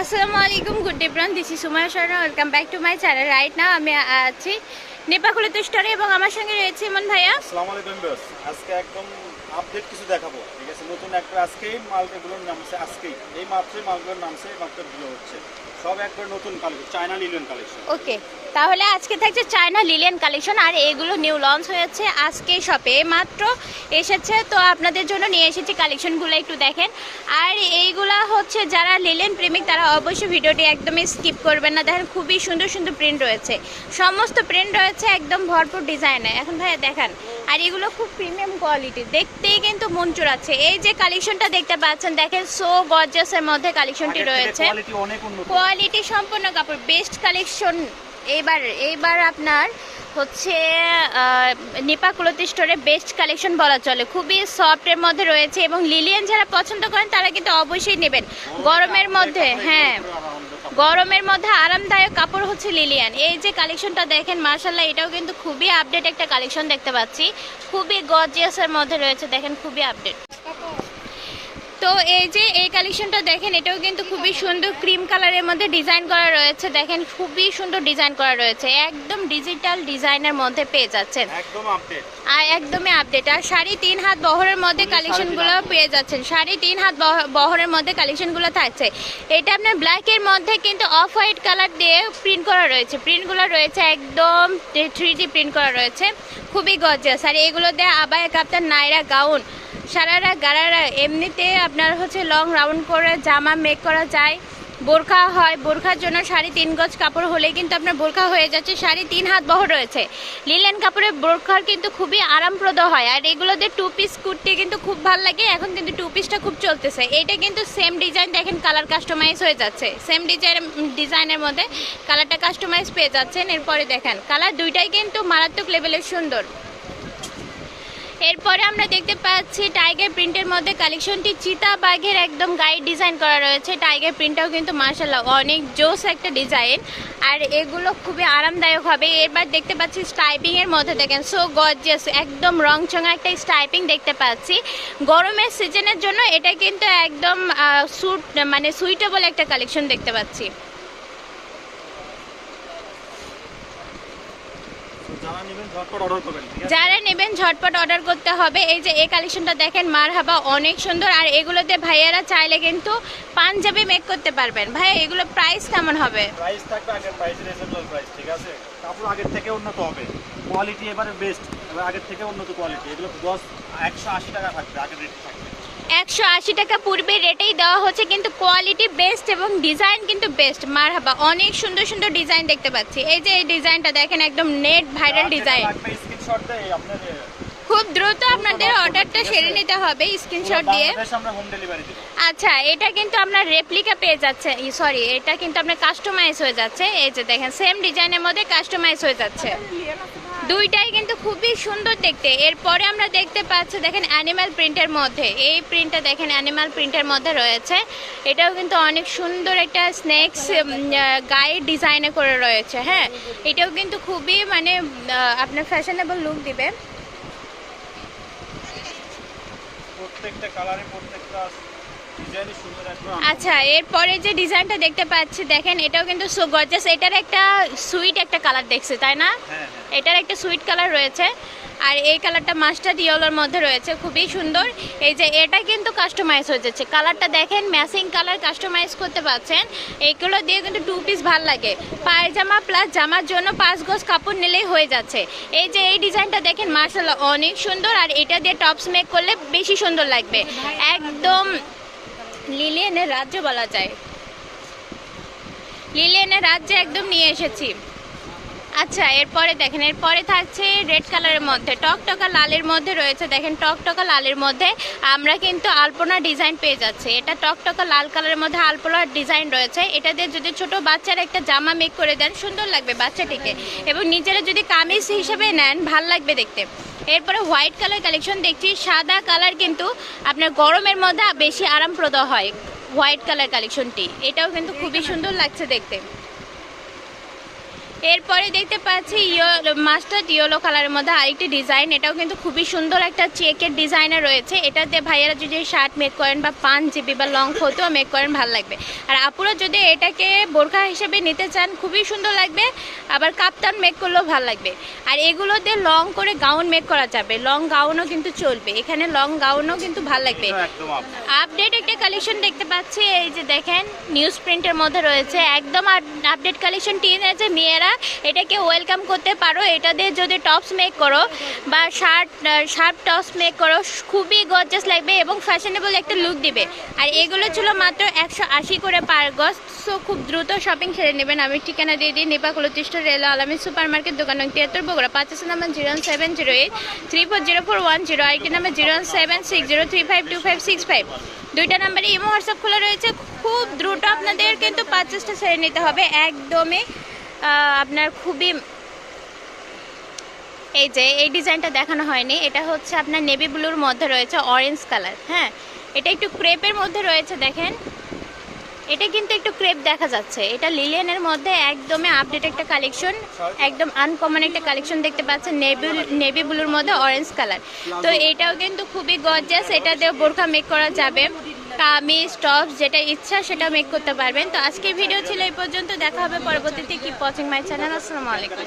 আসসালামু আলাইকুম good day bran this is Sumaya Sharma welcome back to my channel right now আমি আছি নেপাকুলিত স্টোরে এবং আমার সঙ্গে রয়েছে ইমন ভাইয়া। আসসালামু আলাইকুম বস আজকে একদম আপডেট কিছু দেখাবো, ঠিক আছে? নতুন একটা আজকে মালগুলোর নামছে আজকেই। এই মাত্রই মালগুলোর নামছে মাত্র ভিডিও হচ্ছে। সব একবার নতুন collection China linen collection okay তাহলে আজকে থাকছে চায়না লিলিয়ান কালেকশন আর এগুলো নিউ লঞ্চ হয়েছে আজকে শপে মাত্র এসেছে তো আপনাদের জন্য নিয়ে এসেছি কালেকশনগুলো একটু দেখেন। আর এইগুলা হচ্ছে যারা লিলেন প্রেমিক তারা অবশ্যই ভিডিওটি একদমই স্কিপ করবেন না। দেখেন খুবই সুন্দর সুন্দর প্রিন্ট রয়েছে। সমস্ত প্রিন্ট রয়েছে একদম ভরপুর ডিজাইনে এখন ভাইয়া দেখান আর এগুলো খুব প্রিমিয়াম কোয়ালিটি দেখতেই কিন্তু মন চুরাচ্ছে। এই যে কালেকশনটা দেখতে পাচ্ছেন দেখেন সো গর্জাসের মধ্যে কালেকশনটি রয়েছে। কোয়ালিটি অনেক উন্নত। কোয়ালিটি সম্পন্ন কাপড় বেস্ট কালেকশন এবার এইবার আপনার হচ্ছে নেপা নিপাকুলতি স্টোরে বেস্ট কালেকশন বলা চলে। খুবই সফটের মধ্যে রয়েছে এবং লিলিয়ান যারা পছন্দ করেন, তারা কিন্তু অবশ্যই নেবেন। গরমের মধ্যে হ্যাঁ গরমের মধ্যে আরামদায়ক কাপড় হচ্ছে লিলিয়ান এই যে কালেকশনটা দেখেন মার্শাল্লাহ এটাও কিন্তু খুবই আপডেট একটা কালেকশন দেখতে পাচ্ছি। খুবই গজিয়াসের মধ্যে রয়েছে, দেখেন, খুবই আপডেট তো এই যে এই কালেকশনটা দেখেন এটাও কিন্তু খুবই সুন্দর ক্রিম কালারের মধ্যে ডিজাইন করা রয়েছে। দেখেন খুবই সুন্দর ডিজাইন করা রয়েছে। একদম ডিজিটাল ডিজাইনের মধ্যে পেয়ে যাচ্ছেন। একদম আপডেট আর একদমই আপডেট আর শাড়ি তিন হাত বহরের মধ্যে কালেকশনগুলো পেয়ে যাচ্ছেন। শাড়ি তিন হাত বহ- বহরের মধ্যে কালেকশনগুলো থাকছে। এটা আপনার ব্ল্যাকের মধ্যে কিন্তু অফ হোয়াইট কালার দিয়ে প্রিন্ট করা রয়েছে। প্রিন্টগুলো রয়েছে একদম থ্রি প্রিন্ট করা রয়েছে। খুবই গর্জিয়াস আর এগুলো দিয়ে এক কাপ্তার নাইরা গাউন সারারা গারারা, এমনিতে আপনার হচ্ছে লং রাউন্ড করে জামা মেক করা যায়। বোরখা হয়, বোরখার জন্য শাড়ি তিন গজ কাপড় হলে কিন্তু আপনার বোরখা হয়ে যাচ্ছে, শাড়ি তিন হাত বহর রয়েছে। লিলেন কাপড়ের বোরখার কিন্তু খুবই আরামপ্রদ হয়, আর এগুলোতে টু পিস কুর্তি কিন্তু খুব ভালো লাগে, এখন কিন্তু টু পিসটা খুব চলতেছে। এটা কিন্তু সেম ডিজাইন দেখেন কালার কাস্টমাইজ হয়ে যাচ্ছে। সেম ডিজাইন ডিজাইনের মধ্যে কালারটা কাস্টমাইজ পেয়ে যাচ্ছেন, এরপরে দেখেন। কালার দুইটাই কিন্তু মারাত্মক লেভেলের সুন্দর। এরপরে আমরা দেখতে পাচ্ছি টাইগার প্রিন্টের মধ্যে কালেকশনটি চিতা বাঘের একদম গাইড ডিজাইন করা রয়েছে। টাইগার প্রিন্টটাও কিন্তু মার্শাল্লাহ অনেক জোস একটা ডিজাইন আর এগুলো খুবই আরামদায়ক হবে। এবার দেখতে পাচ্ছি স্টাইপিংয়ের মধ্যে দেখেন সো গর্জিয়াস একদম রংচঙা একটা স্টাইপিং দেখতে পাচ্ছি। গরমের সিজনের জন্য এটা কিন্তু একদম স্যুট মানে সুইটেবল একটা কালেকশন দেখতে পাচ্ছি। যারা নেবেন ঝটপট অর্ডার করতে হবে। এই যে এই কালেকশনটা দেখেন মার হাবা অনেক সুন্দর। আর এগুলোতে ভাইয়ারা চাইলে কিন্তু পাঞ্জাবি মেক করতে পারবেন। ভাই এগুলো প্রাইস কেমন হবে? প্রাইস থাকবে আগের প্রাইস রিজনেবল প্রাইস ঠিক আছে? কাপড় আগের থেকে উন্নত হবে। কোয়ালিটি এবারে বেস্ট এবার আগের থেকে উন্নত কোয়ালিটি এগুলো দশ একশো আশি টাকা থাকবে আগের রেট থাকবে। একশো আশি টাকা পূর্বে রেটেই দেওয়া হচ্ছে, কিন্তু কোয়ালিটি বেস্ট এবং ডিজাইন কিন্তু বেস্ট মার হাবা অনেক সুন্দর সুন্দর ডিজাইন দেখতে পাচ্ছি। এই যে এই ডিজাইনটা দেখেন, একদম নেট ভাইরাল ডিজাইন খুব দ্রুত আপনাদের অর্ডারটা সেরে নিতে হবে স্ক্রিনশট দিয়ে। আচ্ছা এটা কিন্তু আপনার রেপ্লিকা পেয়ে যাচ্ছে। সরি এটা কিন্তু আপনার কাস্টমাইজ হয়ে যাচ্ছে। এই যে দেখেন সেম ডিজাইনের মধ্যে কাস্টমাইজ হয়ে যাচ্ছে। দুইটাই কিন্তু খুবই সুন্দর দেখতে। এরপরে আমরা দেখতে পাচ্ছি দেখেন অ্যানিমাল প্রিন্টের মধ্যে। এই প্রিন্টটা দেখেন অ্যানিমাল প্রিন্টের মধ্যে রয়েছে। এটাও কিন্তু অনেক সুন্দর একটা স্নেক্স গায়ে ডিজাইনে করে রয়েছে হ্যাঁ? এটাও কিন্তু খুবই মানে আপনার ফ্যাশনেবল লুক দিবে। প্রত্যেকটা কালারে প্রত্যেকটা আচ্ছা এরপরে যে ডিজাইনটা দেখতে পাচ্ছি দেখেন এটাও কিন্তু সো গর্জাস এটার একটা সুইট একটা কালার দেখছে তাই না? হ্যাঁ হ্যাঁ। এটার একটা সুইট কালার রয়েছে আর এই কালারটা মাস্টার ইয়েলোর মধ্যে রয়েছে, খুবই সুন্দর। এই যে এটা কিন্তু কাস্টমাইজ হয়ে যাচ্ছে। কালারটা দেখেন ম্যাচিং কালার কাস্টমাইজ করতে পারছেন। এইগুলো দিয়ে কিন্তু টু পিস ভালো লাগে। পায়জামা প্লাস জামার জন্য পাঁচ গজ কাপড় নিলেই হয়ে যাচ্ছে। এই যে এই ডিজাইনটা দেখেন মার্শাল্লাহ অনেক সুন্দর। আর এটা দিয়ে টপস মেক করলে বেশি সুন্দর লাগবে। একদম লিলিয়ানের রাজ্য বলা যায়। লিলিয়ানের রাজ্যে একদম নিয়ে এসেছি। আচ্ছা এরপরে দেখেন, এরপরে থাকছে রেড কালারের মধ্যে টকটকা লালের মধ্যে রয়েছে, দেখেন টকটকা লালের মধ্যে আমরা কিন্তু আলপনা ডিজাইন পেয়ে যাচ্ছি। এটা টকটকা লাল কালারের মধ্যে আলপনার ডিজাইন রয়েছে, এটা দিয়ে যদি ছোট বাচ্চার একটা জামা মেক করে দেন, সুন্দর লাগবে বাচ্চাটিকে। এবং নিজেরা যদি কামিজ হিসেবে নেন, ভালো লাগবে দেখতে। এরপরে হোয়াইট কালার কালেকশন দেখছি, সাদা কালার কিন্তু আপনার গরমের মধ্যে বেশি আরামপ্রদ হয়, হোয়াইট কালার কালেকশনটি। এটাও কিন্তু খুবই সুন্দর লাগছে দেখতে। এরপরে দেখতে পাচ্ছি মাস্টার্ড ইয়েলো কালারের মধ্যে আরেকটি ডিজাইন। এটাও কিন্তু খুবই সুন্দর একটা চেকের ডিজাইনার রয়েছে। এটাতে ভাইয়ারা যদি শার্ট মেক করেন বা পাঞ্জাবি বা লং ফটো মেক করেন ভালো লাগবে। আর আপুরা যদি এটাকে বোরখা হিসেবে নিতে চান খুবই সুন্দর লাগবে। আবার কাপ্তান মেক করলেও ভালো লাগবে। আর এগুলোতে লং করে গাউন মেক করা যাবে। লং গাউনও কিন্তু চলবে। এখানে লং গাউনও কিন্তু ভালো লাগবে। আপডেট আপডেট একটা কালেকশন দেখতে পাচ্ছি। এই যে দেখেন নিউজ প্রিন্টের মধ্যে রয়েছে। একদম আপডেট কালেকশন টিন আছে মেয়েরা এটাকে ওয়েলকাম করতে পারো। এটা দিয়ে যদি টপস মেক করো বা শার্ট শার্ট টপস মেক করো, খুবই গর্জাস লাগবে এবং ফ্যাশনেবল একটা লুক দিবে। আর এগুলো ছিল মাত্র একশো আশি করে পার গজ সো খুব দ্রুত শপিং সেরে নেবেন। আমি ঠিকানা দিয়ে দিই নেপা কুলতিষ্ঠ রেল আলামী সুপার মার্কেট দোকান তিয়াত্তর, বগুড়া। পাঁচ number zero one seven zero eight three four zero four one zero আরেকটি number zero one seven six zero three five two five six five দুইটা নাম্বারে ইমো, হোয়াটসঅ্যাপ খোলা রয়েছে। খুব দ্রুত আপনাদের কিন্তু পারচেসটা সেরে নিতে হবে। একদমই আপনার খুবই এই যে, এই ডিজাইনটা দেখানো হয়নি। এটা হচ্ছে আপনার নেভি ব্লুর মধ্যে রয়েছে অরেঞ্জ কালার হ্যাঁ? এটা একটু ক্রেপের মধ্যে রয়েছে, দেখেন। এটা কিন্তু একটু ক্রেপ দেখা যাচ্ছে। এটা লিলিয়ানের মধ্যে একদমই আপডেট একটা কালেকশন একদম আনকমন একটা কালেকশন দেখতে পাচ্ছেন নেভি নেভি ব্লুর মধ্যে অরেঞ্জ কালার তো এটাও কিন্তু খুবই গর্জাস এটা দিয়ে বোরখা মেক করা যাবে। কামিজ টপস যেটা ইচ্ছা সেটা মেক করতে পারবেন। তো আজকে ভিডিও ছিল এই পর্যন্ত, দেখা হবে পরবর্তীতে কি পচিং মাই চ্যানেল আসসালামু আলাইকুম।